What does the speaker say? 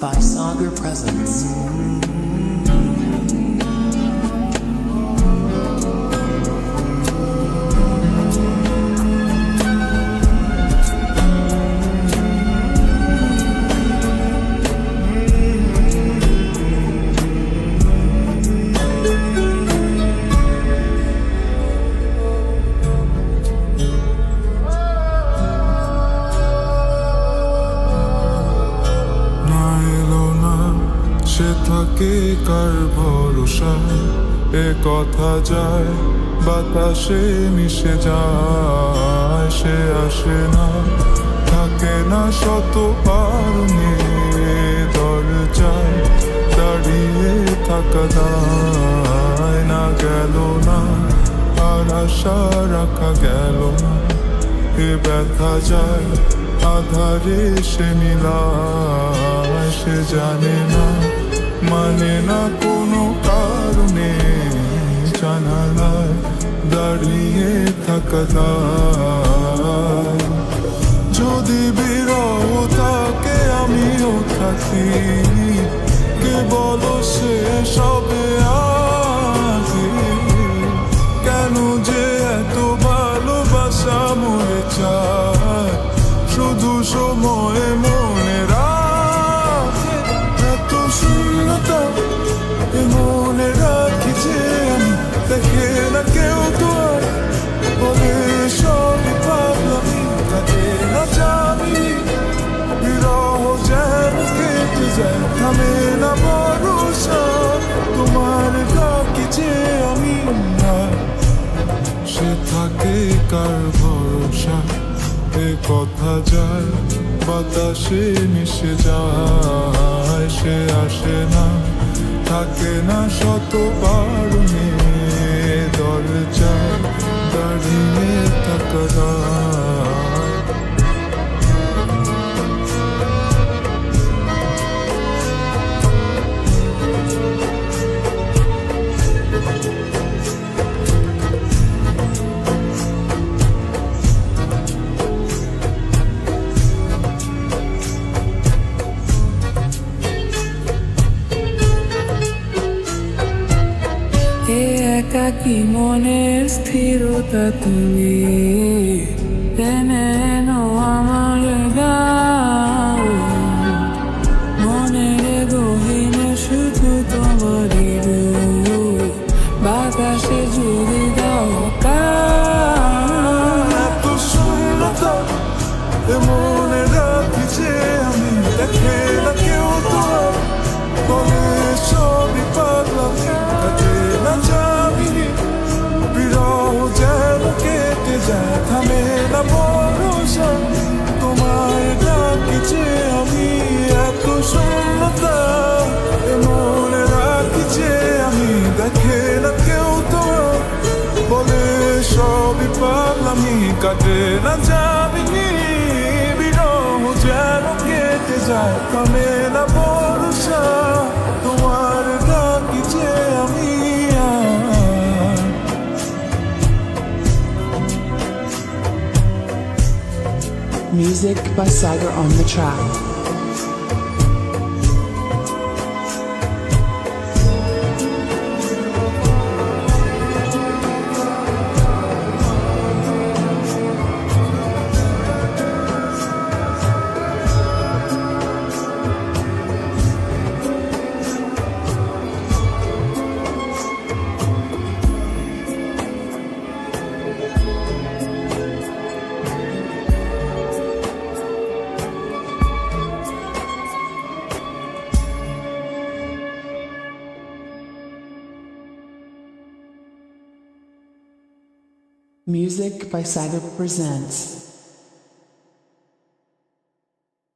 by Sagar Presents. সে থাকে কার ভরসা? এ কথা যায়, বাতাসে মিশে যায়, সে আসে না। থাকে না শত পারুনে দরজায়, দাঁড়িয়ে থাকা দায় না, গেল না। আর আশা রাখা গেল না। এ ব্যথা যায়, আধারে সে মিলায়, সে জানে না। মানে না কোনো কারণে জানালায় দাঁড়িয়ে থাকা। যদি বিরহ তাকে আমিও থাকি। কে বলো সে সবে আগে কেন যে এত ভালোবাসা মরে চায় শুধু সময়ে কার ভরসা, এ কথা যায়, বাতাসে মিশে যায়, সে আসে না, থাকে না শত বারণে দরজায় দাঁড়িয়ে থাকা একাকি মনের স্থিরতা তুমি? এনো আমার গাও। মনের গহীনে শুধু তোমারই বাতাসে জুড়ে দাও এ মনে রাখি যে আমি কেউ তো। শূন্যতা মনে রাখি আমি দেখে না কেউ তো বলে সবই পাগলামি কাটে না যাবি বিরহ যেন কেটে যায় কমে না ভরসা তোমার ডাকি যে আমি Music by Sagar on the track. Music by Sagar Presents.